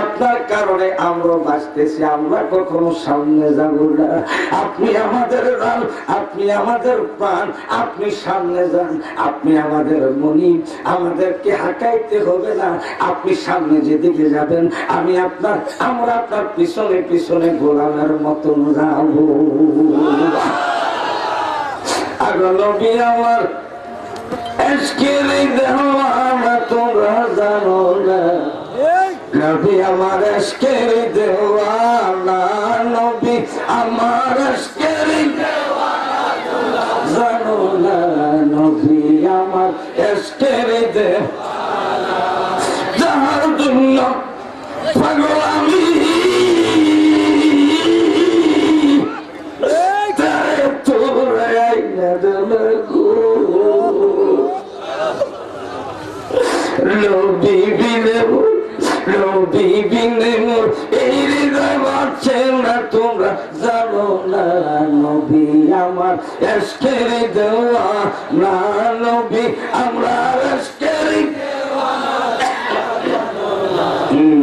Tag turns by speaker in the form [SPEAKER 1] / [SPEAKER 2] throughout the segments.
[SPEAKER 1] আপনার কারণে আমরা বাঁচতেছি, আমরা কখনো সামনে যাব না। আপনি আমাদের রাল আপনি আমাদের প্রাণ, আপনি সামনে যান, আপনি আমাদের মনি, আমাদেরকে হাঁকাইতে হবে না। আপনি সামনে যেদিকে যাবেন, আমি আপনার, আমরা আপনার পিছনে পিছনে গোলামের মতন যাব। আমার আজকের এই দেওয়ানা তোমরা জানো না। নবী আমার আজকের দেওয়ানা, নবী আমার আজকের জানো না, নবী আমার আজকের দেওয়ানা। যাহার জন্য নবী বিনে মোর, এই হৃদয় বাঁচছে না তোমরা জানো না নবী আমার দেওয়া না নবী আমরা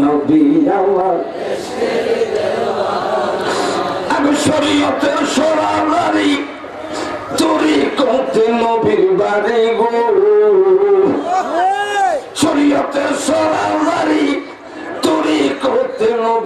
[SPEAKER 1] নবী আমার আমি নবীর বাড়ি গো।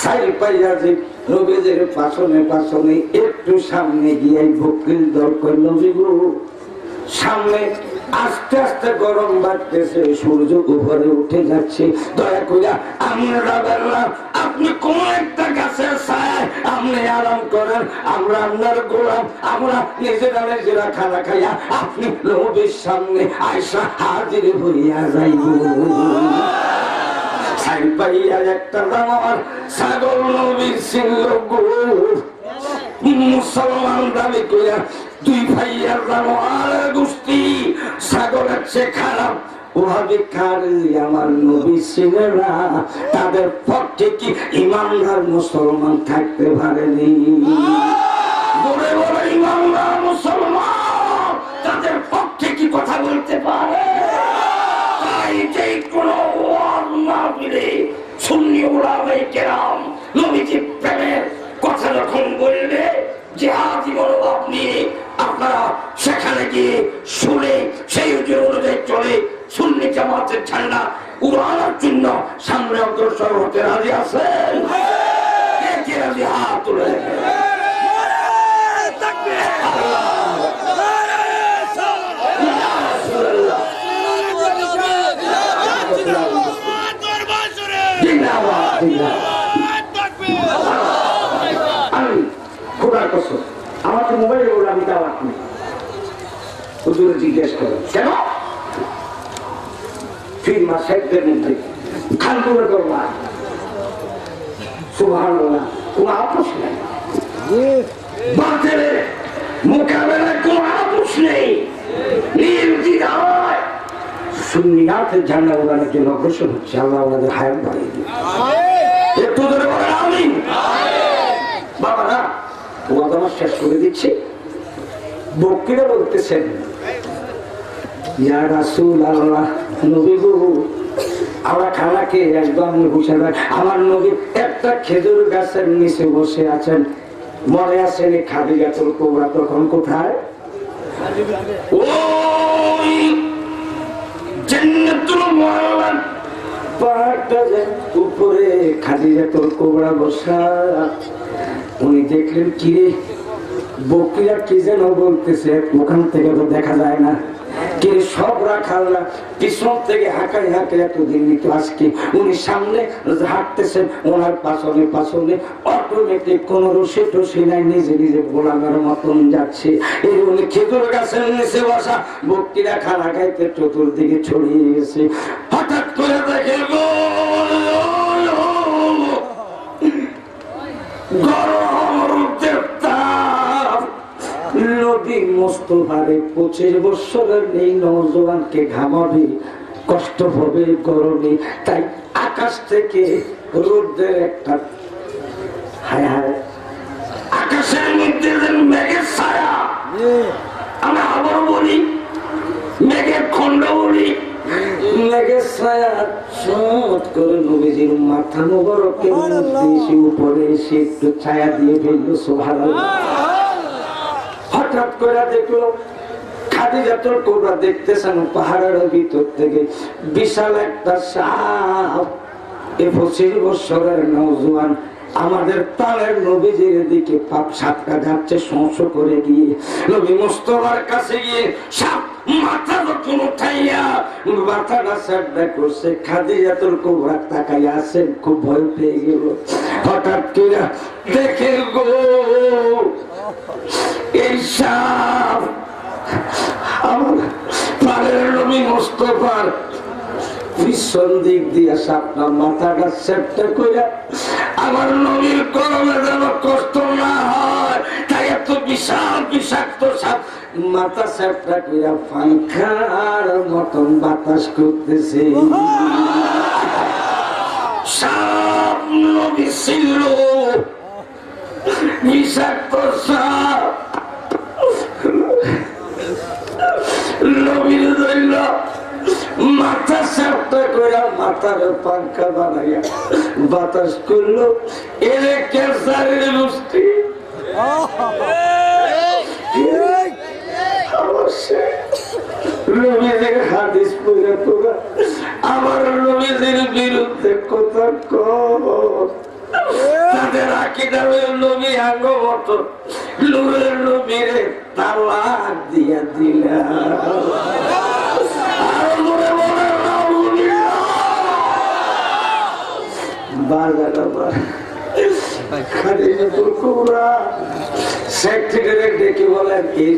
[SPEAKER 1] সাই পাইয়া যে নবীদের পাশনে পাশনে একটু সামনে গিয়ে বকরির দল কই সামনে আস্তে আস্তে গরম বাড়তেছে, সূর্য উপরে উঠে যাচ্ছে। দয়া করিয়া আমরা আপনি কোন একটা গাছের ছায় আপনি আরাম করেন? আমরা আপনার গোলাম, আমরা নিজেরা নিজেরা খানা খাইয়া আপনি নবীর সামনে আয়সা হাজির হইয়া যাইব। ছাই পাইয়া একটা দামার ছাগল নবীর ছিল মুসলমান দাবি করিয়া দুই ভাইয়ার নাম আর গোষ্ঠী সাগরের চেয়ে খারাপ। আমার নবী ছিলেন তাদের পক্ষে কি ইমানদার মুসলমান থাকতে পারেনি। বড় বড় ইমানদার মুসলমান তাদের পক্ষে কি কথা বলতে পারে। কোনো সেখানে গিয়ে শুনে সেই অনুযায়ী চলে সুন্নি জামাতের ঝান্ডা উড়ানোর জন্য সামনে অগ্রসর হতে রাজি আছেন? হাত তুলে। জিন্দাবাদ। খোদার কসম আমার মোবাইলে বলে আমি দাওয়াত নেই হুজুরে জিজ্ঞেস করেন কেন ফিরমা সাহেবদের মধ্যে খান করবা সুভান কোন আপোষ নেই বাতিলের মোকাবেলায় কোন আপোষ নেই সুন্নিয়াতের ঝান্ডা উড়ানোর জন্য অগ্রসর হচ্ছে আল্লাহ আমাদের হায়াত বাড়িয়ে দিন একটু ধরে বলেন আমি বাবা, না ওয়াদ আমার শেষ করে দিচ্ছি। বক্কিরা বলতেছেন আমরা খানাকে একদম বসে আমার নবী একটা খেজুর গাছের নিচে বসে আছেন। মনে আছেন এই খাদি গাছের কোবরা তখন কোথায়? পাহাড়টা যে উপরে খাদিজাতুল কোবরা বসা উনি দেখলেন কিরে বকরিয়া কি যেন বলতেছে, ওখান থেকে তো দেখা যায় না। সব পিছন থেকে হাঁকাই হাঁকাই এতদিন উনি সামনে হাঁটতেছেন, ওনার অটোমেটিক কোন রসে টসে নাই, নিজে নিজে গোলামের মতন যাচ্ছে। এই উনি খেজুর গাছের নিচে বসা বক্তিরা খানা খাইতে চতুর্দিকে ছড়িয়ে গেছে। হঠাৎ করে দেখে গরম নবী মোস্তফারে পঁচিশ বছরের এই নজওয়ানকে ঘামাবে, কষ্ট হবে গরমে তাই আকাশ থেকে রোদের একটা হায় হায়, আকাশের মধ্যে মেঘের ছায়া আমরা আবার বলি, মেঘের খণ্ড বলি মাথা মোবারকের উপরে এসে একটু ছায়া দিয়ে ফেলল সোহার করে দেখল আমাদের তালের নবীজির দিকে পাপ যাচ্ছে সংস করে গিয়ে। নবী কাছে গিয়ে সাপ মাথা যখন উঠাইয়া মাথাটা সাপটা করছে খাদিজাতুল কোবরা খুব ভয় পেয়ে গেল। হঠাৎ দেখে গো এই সাপ নবী মোস্তফার ভীষণ দিক দিয়ে সাপটা মাথাটা সেপটা করে আমার নবীর কলমে যেন কষ্ট না হয় তাই এত বিশাল বিষাক্ত সাপ মাথা সেপটা করে পাঙ্খার মতন বাতাস করতেছে। সাপ নবী ছিল। বিষাক্ত সাপ নবীর জন্য মাথা সাপটা করে মাথার পাঙ্খা বানাইয়া বাতাস করল। এরে ক্যান্সারের অবশ্যই। নবীদের হাদিস পড়ে তোরা আমার নবীদের বিরুদ্ধে কথা কর তাদের আকিদা হয়ে নবী আঙ্গ মতো নূরের নবীরে তালাক ডেকে বলেন, এই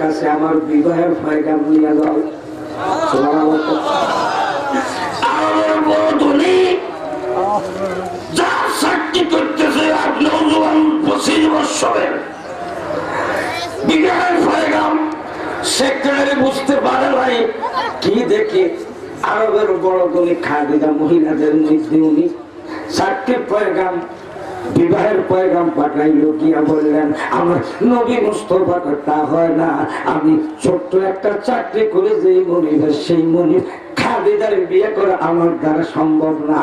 [SPEAKER 1] কাছে আমার বিবাহের ফায়দা নিয়ে যাও। সুবহানাল্লাহ। সাক্ষী করতেছে আর নৌজওয়ান পঁচিশ বৎসরের সেক্রেটারি বুঝতে পারে নাই কি আরবের বড় ধনী খাদিজা মহিলাদের মধ্যে উনি পয়গাম, বিবাহের পয়গাম পাঠাইলো গিয়া বললেন, আমার নবী তা হয় না। আমি ছোট্ট একটা চাকরি করে যেই মনিবের, সেই মনিব খাদিদার বিয়ে করে আমার দ্বারা সম্ভব না।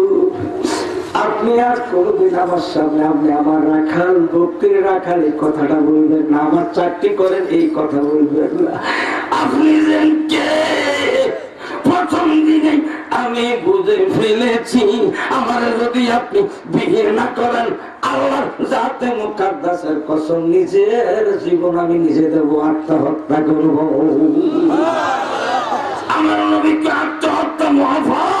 [SPEAKER 1] আপনি আর কোনোদিন আমার সামনে আপনি আমার রাখাল ভক্তির রাখাল এই কথাটা বলবেন না, আমার চাকরি করেন, এই কথা বলবেন না। আপনি কে? প্রথম দিনে আমি বুঝে ফেলেছি, আমার যদি আপনি বিয়ে না করেন আল্লাহ যাতে মুকাদ্দাসের কসম, নিজের জীবন আমি নিজে দেবো, আত্মহত্যা করব। আমার নবীকে আত্মহত্যা মহাভাব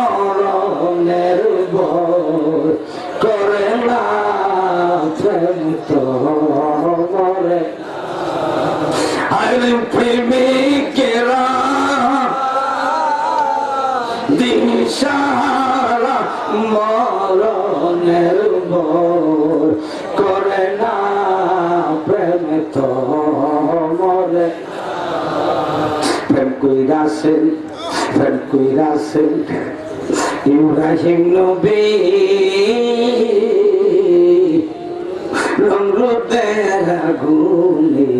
[SPEAKER 1] কইরাছেন ফ্যাট কইরাছেন ইব্রাহিম নবী রঙ্গদের আগুনে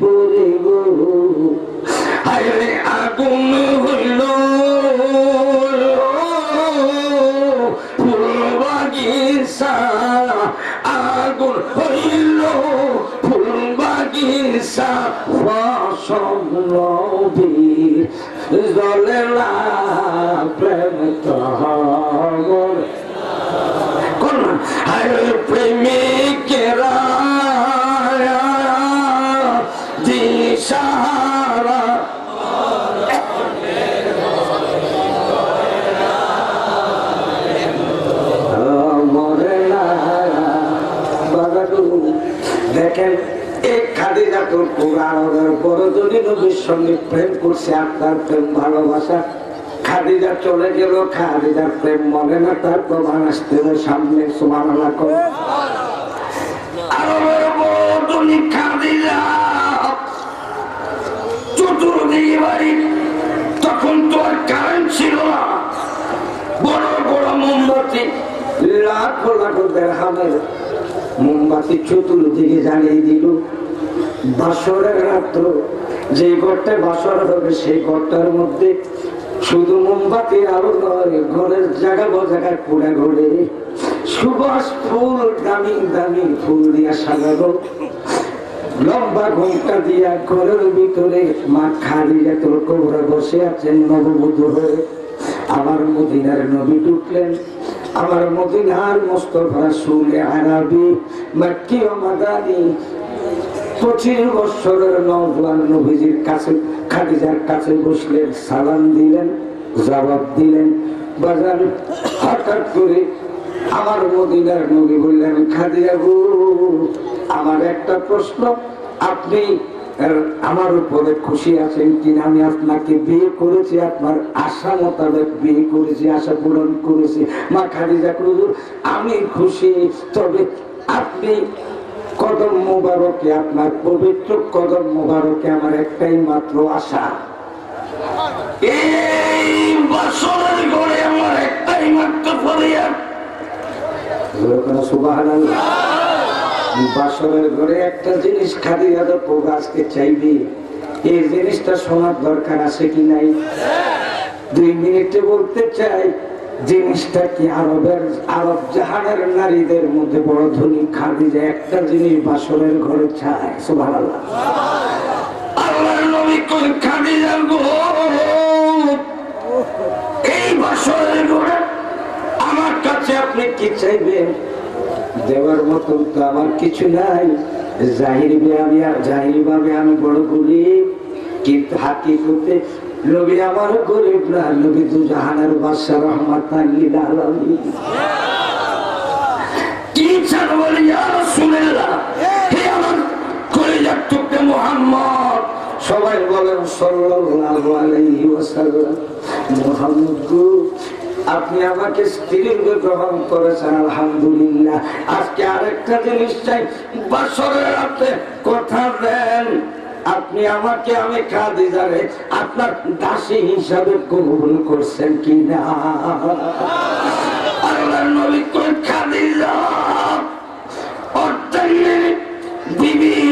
[SPEAKER 1] পড়িব হায়রে আগুন হইল। ফুলবাগিসা আগুন হইল। ফুলবাগিসা ফসল জলে না প্রেম কোন হায় খাদিজাতুল কুরআনের বড় যদি নবীর সঙ্গে প্রেম করছে, আপনার প্রেম ভালোবাসা। খাদিজা চলে গেল, খাদিজার প্রেম মনে না, তার প্রমাণ আসতে সামনে সমান করে মোমবাতি চতুর্দিকে জ্বালিয়ে দিল। সেই ঘরটার মধ্যে শুধু মোমবাতি আলো নয়, ঘরের জায়গা সুবাস ফুল, দামি দামি ফুল দিয়া লম্বা দিয়া ঘরের ভিতরে মা খালি তোর কবরে বসে আছেন নববধূ হয়ে। আমার মদিনার নবী ঢুকলেন। আমার মদিনার মোস্তফা সুলে আরবি, মাক্কি ও মাদানি পঁচিশ বৎসরের নজওয়ান নবীজির কাছে, খাদিজার কাছে বসলেন, সালাম দিলেন, জবাব দিলেন। বাজার হঠাৎ করে আমার মদিনার নবী বললেন, খাদিজা গো, আমার একটা প্রশ্ন। আপনি আমার উপরে খুশি আছেন কিনা? আমি আপনাকে বিয়ে করেছি, আপনার আশা মোতাবেক বিয়ে করেছি, আশা পূরণ করেছি। মা খাদিজা হুজুর আমি খুশি, তবে আপনি কদম মোবারকে আপনার পবিত্র কদম মোবারকে আমার একটাই মাত্র আশা। এই বছরের ঘরে আমার একটাই মাত্র ফরিয়াদ ঘরে একটা জিনিস এই জিনিসটা শোনার দরকার আছে কি নাই? দুই মিনিটে বলতে চাই জিনিসটা কি আরবের, আরব জাহানের নারীদের মধ্যে বড় ধনী খাদি যে একটা জিনিস বাসরের ঘরে চায় বাসরের ঘরে আমার কাছে আপনি কি চাইবেন? দেওয়ার তো কিছু নাই। আমি বড় গরিব কিন্তু হাকিকতে নবী আমার গরিব না, নবী দু জাহানের বাদশা রহমত লিল আলামিন কি বলি ইয়া রাসূলুল্লাহ? হে আমার কলিজার টুকরে মুহাম্মদ, সবাই বলেন সাল্লাল্লাহু আলাইহি ওয়াসাল্লাম, মুহাম্মদ গো, আপনি আমাকে স্ত্রীর রূপে গ্রহণ করেছেন, আলহামদুলিল্লাহ। আজকে আরেকটা জিনিস চাই বছরের রাতে কথা দেন। আপনি আমাকে, আমি খাদিজারে আপনার দাসী হিসাবে কবুল করছেন কিনা? আল্লাহর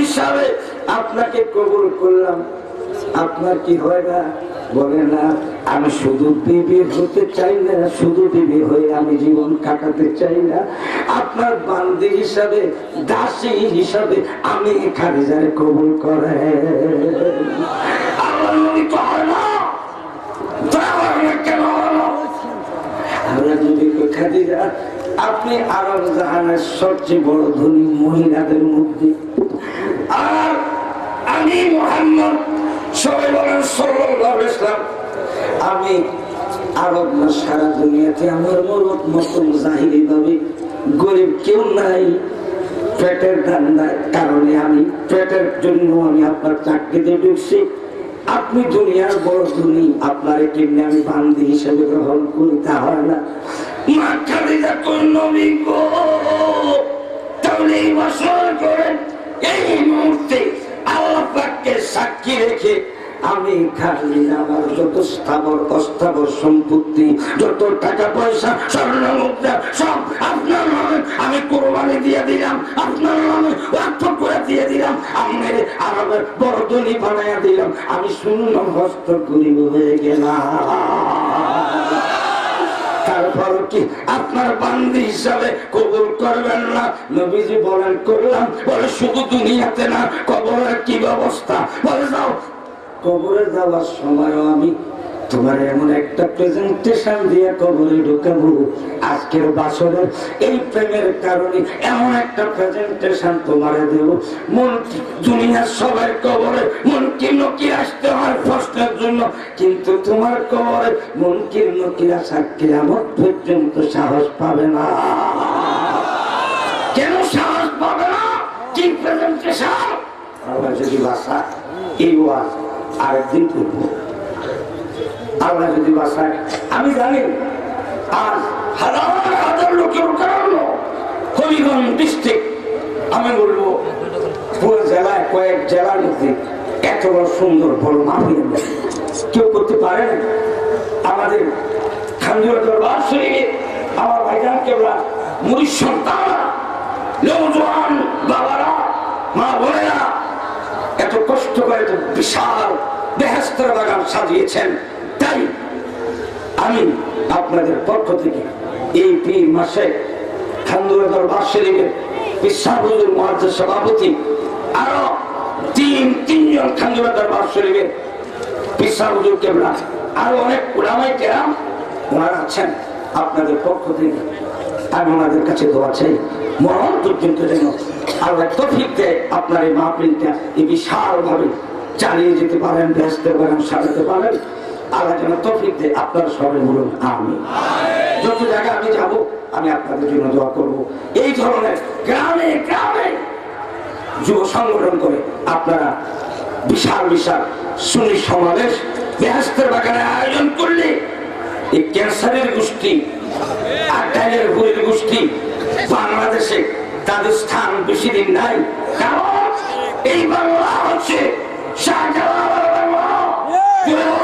[SPEAKER 1] হিসাবে আপনাকে কবুল করলাম। আপনার কি হয় না? বলে না, আমি শুধু বিবি হতে চাই না, শুধু বিবি হয়ে আমি জীবন কাটাতে চাই না। আপনার বান্দি হিসাবে, দাসী হিসাবে আমি খাদিজারে কবুল করে আপনি আরব জাহানের সবচেয়ে বড় ধনী মহিলাদের মধ্যে। আর আমি মোহাম্মদ সবাই বলেন আমি আরব না, সারা দুনিয়াতে আমার মরত মতন জাহিরি ভাবে গরিব কেউ নাই। পেটের ধান্দার কারণে আমি, পেটের জন্য আমি আপনার চাকরিতে ঢুকছি। আপনি দুনিয়ার বড় ধনী, আপনার কেমনি আমি বান্দি হিসেবে গ্রহণ করি, তা হয় না। মা এই মুহূর্তে পাককে সাক্ষী রেখে আমি খালি আমার যত স্থাবর, অস্থাবর সম্পত্তি, যত টাকা পয়সা স্বর্ণ মুদ্রা সব আপনার নামে আমি কোরবানি দিয়ে দিলাম, আপনার নামে অর্থ করে দিয়ে দিলাম আমি বড় ধনী বানাইয়া দিলাম। আমি শূন্য হস্ত গরিব হয়ে গেলাম। তারপর কি আপনার বান্দি হিসাবে কবুল করবেন না? নবীজি বলেন, করলাম। বলে, শুধু দুনিয়াতে না কবর কবরের কি ব্যবস্থা? বলে, যাও। কবরে যাওয়ার সময়ও আমি তোমার এমন একটা প্রেজেন্টেশন দিয়ে কবরে ঢুকাবো। আজকের বাসরের এই প্রেমের কারণে এমন একটা প্রেজেন্টেশন তোমারে দেব। মন দুনিয়ার সবাই কবরে মন কি নকি আসতে হয় প্রশ্নের জন্য। কিন্তু তোমার কবরে মন কি নকি আসার কেমন পর্যন্ত সাহস পাবে না। কেন সাহস পাবে না? কি প্রেজেন্টেশন আল্লাহ যদি বাসা, এই ওয়াজ আরেকদিন করব। আল্লাহ যদি বাসায় আমি জানি, আর হাজার হাজার লোকের কারণ হবিগঞ্জ ডিস্ট্রিক্ট আমি বলব, পুরো জেলায় কয়েক জেলার মধ্যে এত বড় সুন্দর বড় মাহফিল কেউ করতে পারে না। আমাদের খানজুরা দরবার শরীরে আমার ভাইজান কেবলা মুড়ির সন্তান বাবারা, মা বোনেরা, এত কষ্ট করে এত বিশাল বেহেস্তর বাগান সাজিয়েছেন। তাই আমি আপনাদের পক্ষ থেকে এই তিন মাসে খান্দুরা দরবার শরীফের বিশ্বাবুজুর মহাজের সভাপতি, আরও তিন তিনজন খান্দুরা দরবার শরীফের বিশ্বাবুজুর কেবলা, আরও অনেক ওলামাই কেরাম ওনারা আছেন আপনাদের পক্ষ থেকে। আমি ওনাদের কাছে দোয়া চাই, মরণ পর্যন্ত যেন আল্লাহ তফিক দেয়, আপনার এই মাহফিলটা এই বিশাল ভাবে চালিয়ে যেতে পারেন, ব্যস্ত পারেন সাজাতে পারেন। আল্লাহ যেন তফিক দেয় আপনারা সবাই বলুন আমি যত জায়গায় আমি যাব, আমি আপনাদের জন্য দোয়া করব। এই ধরনের গ্রামে গ্রামে যুব সংগঠন করে আপনারা বিশাল বিশাল সুনি সমাবেশ বেহাস্তের বাগানে আয়োজন করলে এই ক্যান্সারের গোষ্ঠী আর ডাইলের গুড়ির গোষ্ঠী, বাংলাদেশে তাদের স্থান বেশি দিন নাই। কারণ এই বাংলা হচ্ছে এই বাংলা।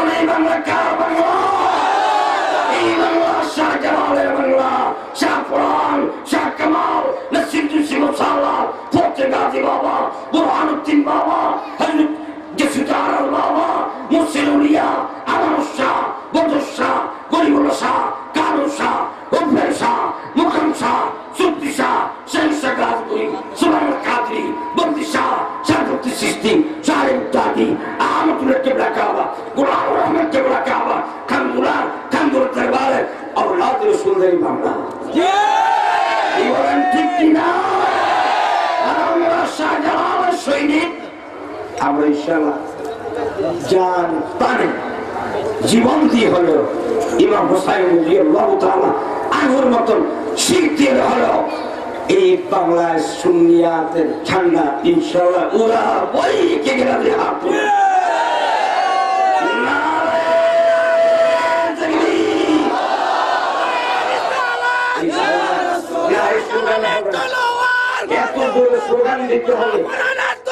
[SPEAKER 1] গাজী বাবা বুরহানুদ্দিন বাবা হজরত জসুদার বাবা মুসিলুলিয়া আমার শাহ বদর শাহ গরিবুল শাহ কালু শাহ উফের শাহ, মুখাম শাহ সুদ্দি শাহ শেখ শাহরাজপুরি সুলাইম কাদরি, বন্দি শাহ শাহরুদ্দি সৃষ্টি সাহেব দাদি আহমদুল্লাহ কেবলা কাবা, গোলাম রহমান কেবলা কাবা খানদুলার খানদুল দরবারে আওলাদ রসুলদের বাংলা এই বলেন ঠিক কিনা আর আমরা সৈনিক আমরা ইনশাল্লাহ প্রাণে জীবন দিয়ে হলেও ইমাম হোসাইন আগুর মতন শিখ দিয়ে এই বাংলায় সুন্নিয়াতের ঠান্ডা ইনশাল্লাহ উড়া বই কে গেলা হাত দিতে হবে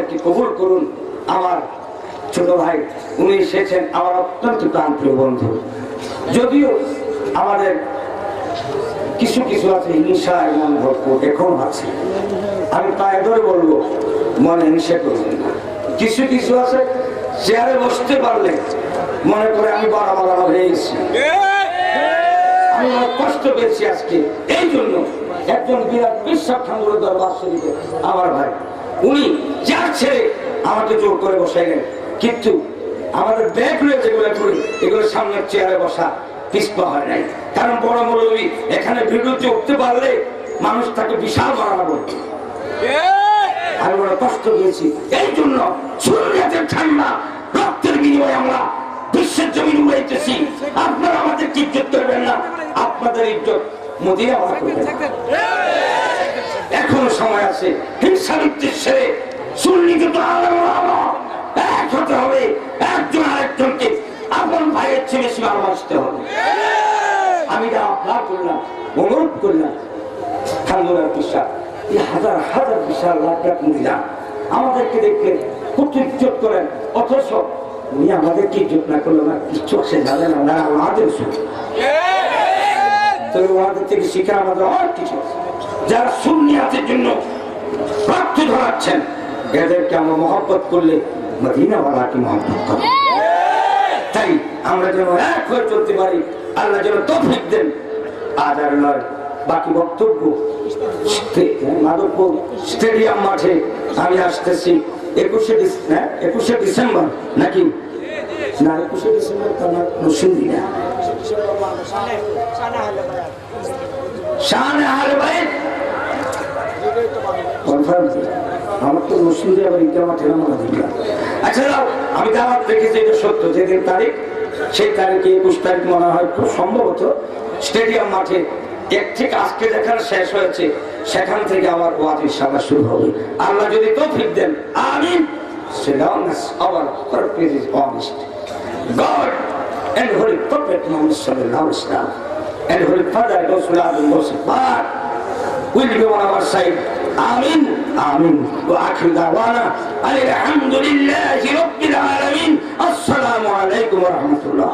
[SPEAKER 1] আমাদেরকে কবুল করুন। আমার ছোট ভাই, উনি এসেছেন আমার অত্যন্ত প্রান্তীয় বন্ধু। যদিও আমাদের কিছু কিছু আছে, হিংসা এবং ভরপুর এখন আছে। আমি পায়ে ধরে বলব, মনে হিংসা করবেন না। কিছু কিছু আছে, চেয়ারে বসতে পারলে মনে করে আমি বড় বড় হয়ে গেছি। কষ্ট পেয়েছি আজকে। এই জন্য একজন বিরাট বিশ্বাস ঠাকুর দরবার শরীফে আমার ভাই। উনি যার ছেড়ে আমাকে জোর করে বসাইলেন। কিন্তু আমাদের ব্যাগ রয়েছে করি এগুলো সামনের চেয়ারে বসা পিসপা হয় নাই। কারণ বড় মৌলবী এখানে ভিডিওতে উঠতে পারলে মানুষ তাকে বিশাল বাড়ানো বলছে আমি বড় কষ্ট পেয়েছি। এই জন্য সূর্যের ঠান্ডা, রক্তের বিনিময়ে আমরা বিশ্বের জমিন উড়াইতেছি। আপনারা আমাদের ইজ্জত করবেন না। আপনাদের ইজ্জত মোদিরা করবেন। এখনও সময় আছে। হিংসা বিদ্বেষ ছেড়ে সুন্নিকে তো। এক হতে হবে। একজন আরেকজনকে আপন ভাইয়ের চেয়ে বেশি ভালোবাসতে হবে। আমি যা আহ্বান করলাম অনুরোধ করলাম খান্দুরার বিশ্বাস এই হাজার হাজার বিশাল লাখ লাখ মহিলা আমাদেরকে দেখলেন কত ইজ্জত করেন। অথচ উনি আমাদেরকে ইজ্জত না করল না কিচ্ছু আসে জানেন না ওনারা আমাদের শুধু তবে ওনাদের থেকে শিখে আমাদের অনেক কিছু আছে। যারা সুন্নিয়াতের জন্য রক্ত ধরাচ্ছেন এদেরকে আমরা মহব্বত করলে মদিনাওয়ালাকে মহব্বত করব। তাই আমরা যেন এক হয়ে চলতে পারি আল্লাহ যেন তফিক দেন। আজ আর নয় বাকি বক্তব্য মাধবপুর স্টেডিয়াম মাঠে আমি আসতেছি। একুশে হ্যাঁ, একুশে ডিসেম্বর নাকি? না একুশে ডিসেম্বর তো আমার মুসলিম না। শাহানে আহলে বাইত আমার তো মুসলিমদের আবার ইটা মাঠে নামানো দিলাম আচ্ছা আমি দাওয়াত রেখেছি, এটা সত্য। যেদিন তারিখ, সেই তারিখে একুশ তারিখ মনে হয় খুব সম্ভবত স্টেডিয়াম মাঠে এক থেকে আজকে যেখানে শেষ হয়েছে, সেখান থেকে আমার ওয়াজির সভা শুরু হবে। আল্লাহ যদি দেন Silence our purpose is honest. God and Holy Prophet Muhammad sallallahu alaihi wasallam and Holy Father Rasulullah Musa will be on our side. Amin. Amin. وآخر دعوانا أن الحمد لله رب العالمين السلام عليكم ورحمة الله